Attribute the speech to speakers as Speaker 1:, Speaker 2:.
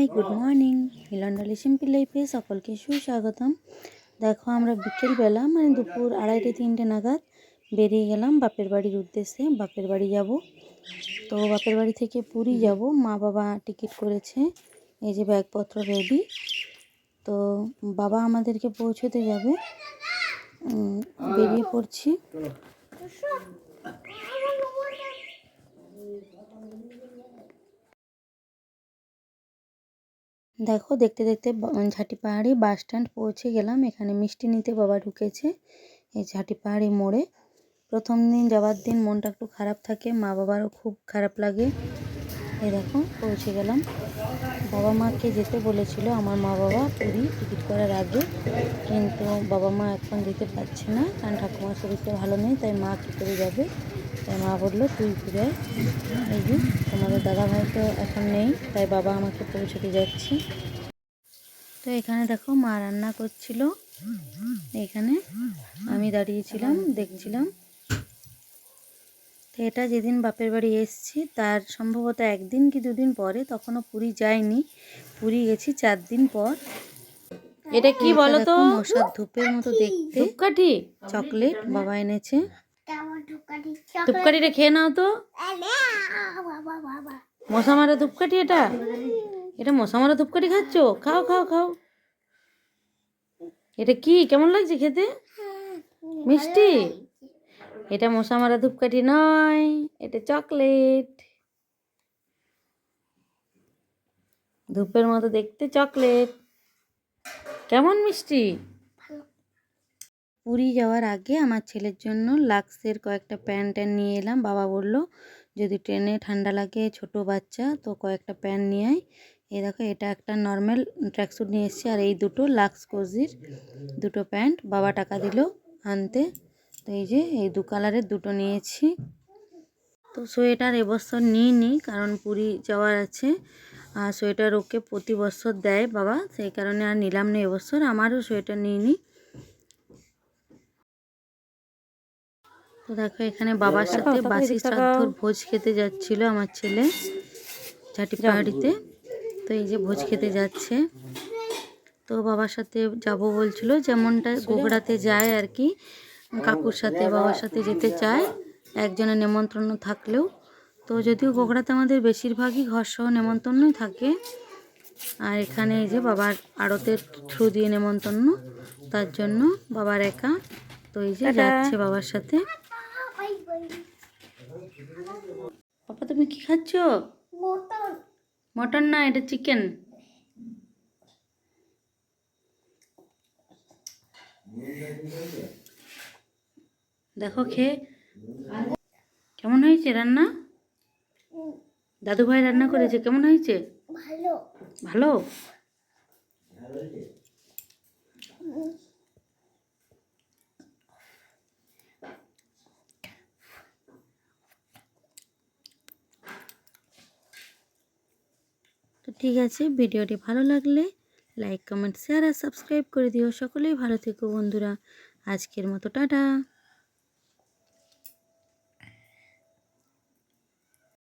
Speaker 1: Hi good morning Milondali simple লাইফে সকলকে সুস্বাগতম। দেখো, আমরা বিকেলবেলা মানে দুপুর আড়াইটে, তিনটে নাগাদ বেরিয়ে গেলাম বাপের বাড়ির উদ্দেশ্যে। বাপের বাড়ি যাব। তো বাপের বাড়ি থেকে পুরী যাব। মা বাবা টিকিট করেছে। এই যে ব্যাগপত্র রেডি তো বাবা আমাদেরকে পৌঁছতে যাবে। বেরিয়ে পড়ছি। দেখো, দেখতে দেখতে ঝাঁটি পাহাড়ি বাস স্ট্যান্ড পৌঁছে গেলাম। এখানে মিষ্টি নিতে বাবা ঢুকেছে এই ঝাঁটি পাহাড়ি মোড়ে। প্রথম দিন যাওয়ার দিন মনটা একটু খারাপ থাকে, মা বাবারও খুব খারাপ লাগে। এই দেখো, পৌঁছে গেলাম। বাবা মাকে যেতে বলেছিল আমার মা বাবা পুরী টিকিট করার আগে, কিন্তু বাবা মা এখন যেতে পারছে না। কারণ ঠাকুমার শরীরটা ভালো নেই, তাই মা কী করে যাবে? তাই মা বলল তুই ঘুরে। এই যে তোমাদের দাদা ভাই তো এখন নেই তাই বাবা আমাকে পৌঁছতে যাচ্ছি। তো এখানে দেখো মা রান্না করছিল। এখানে আমি দাঁড়িয়েছিলাম দেখছিলাম। তো এটা যেদিন বাপের বাড়ি এসেছি তার সম্ভবত একদিন কি দুদিন পরে তখনও পুরী যাইনি। পুরী গেছি চার দিন পর।
Speaker 2: এটা কি বলো তো?
Speaker 1: মশার ধূপের মতো দেখতে। চকলেট বাবা এনেছে।
Speaker 2: ধূপকাঠিটা খেয়ে নাও তো। মশা মারা ধূপকাঠি এটা? এটা মশা মারা ধূপকাঠি খাচ্ছ? খাও খাও খাও। এটা কি? কেমন লাগছে খেতে? মিষ্টি? এটা মশা মারা ধূপকাঠি নয়, এটা চকলেট। ধূপের মতো দেখতে চকলেট। কেমন মিষ্টি?
Speaker 1: পুরী যাওয়ার আগে আমার ছেলের জন্য লাক্সের কয়েকটা প্যান্ট ট্যান্ট নিয়ে এলাম। বাবা বলল, যদি ট্রেনে ঠান্ডা লাগে ছোট বাচ্চা, তো কয়েকটা প্যান্ট নিয়ে আয়। এই দেখো, এটা একটা নর্মাল ট্র্যাকস্যুট নিয়ে এসেছি আর এই দুটো লাক্স কোজির দুটো প্যান্ট। বাবা টাকা দিল আনতে। তো এই যে, এই দু কালারের দুটো নিয়েছি। তো সোয়েটার এবছর নিইনি, কারণ পুরী যাওয়ার আছে। আর সোয়েটার ওকে প্রতি বছর দেয় বাবা, সেই কারণে আর নিলাম না এবছর। আমারও সোয়েটার নিইনি। তো দেখো এখানে বাবার সাথে বাসি। শ্রাদ্ধর ভোজ খেতে যাচ্ছিল আমার ছেলে ঝাঁটি পাহাড়িতে। তো এই যে ভোজ খেতে যাচ্ছে। তো বাবার সাথে যাব বলছিল যেমনটা গোগড়াতে যায় আর কি কাকুর সাথে বাবার সাথে যেতে চায় একজনের নেমন্ত্রণ থাকলেও। তো যদিও গোগড়াতে আমাদের বেশিরভাগই ঘরসহ নেমন্তন্নই থাকে। আর এখানে এই যে বাবার আড়তের থ্রু দিয়ে নেমন্তন্ন তার জন্য বাবার একা। তো এই যে যাচ্ছে বাবার সাথে। পাপা তুমি কি খাচ্ছ? মটন। না এটা চিকেন। দেখো খেয়ে। কেমন হয়েছে রান্না? দাদু ভাই রান্না করেছে কেমন হয়েছে?
Speaker 3: ভালো।
Speaker 1: ভালো? ঠিক আছে, ভিডিওটি ভালো লাগলে লাইক কমেন্ট শেয়ার আর সাবস্ক্রাইব করে দিও। সকলেই ভালো থেকো বন্ধুরা। আজকের মতো, টাটা।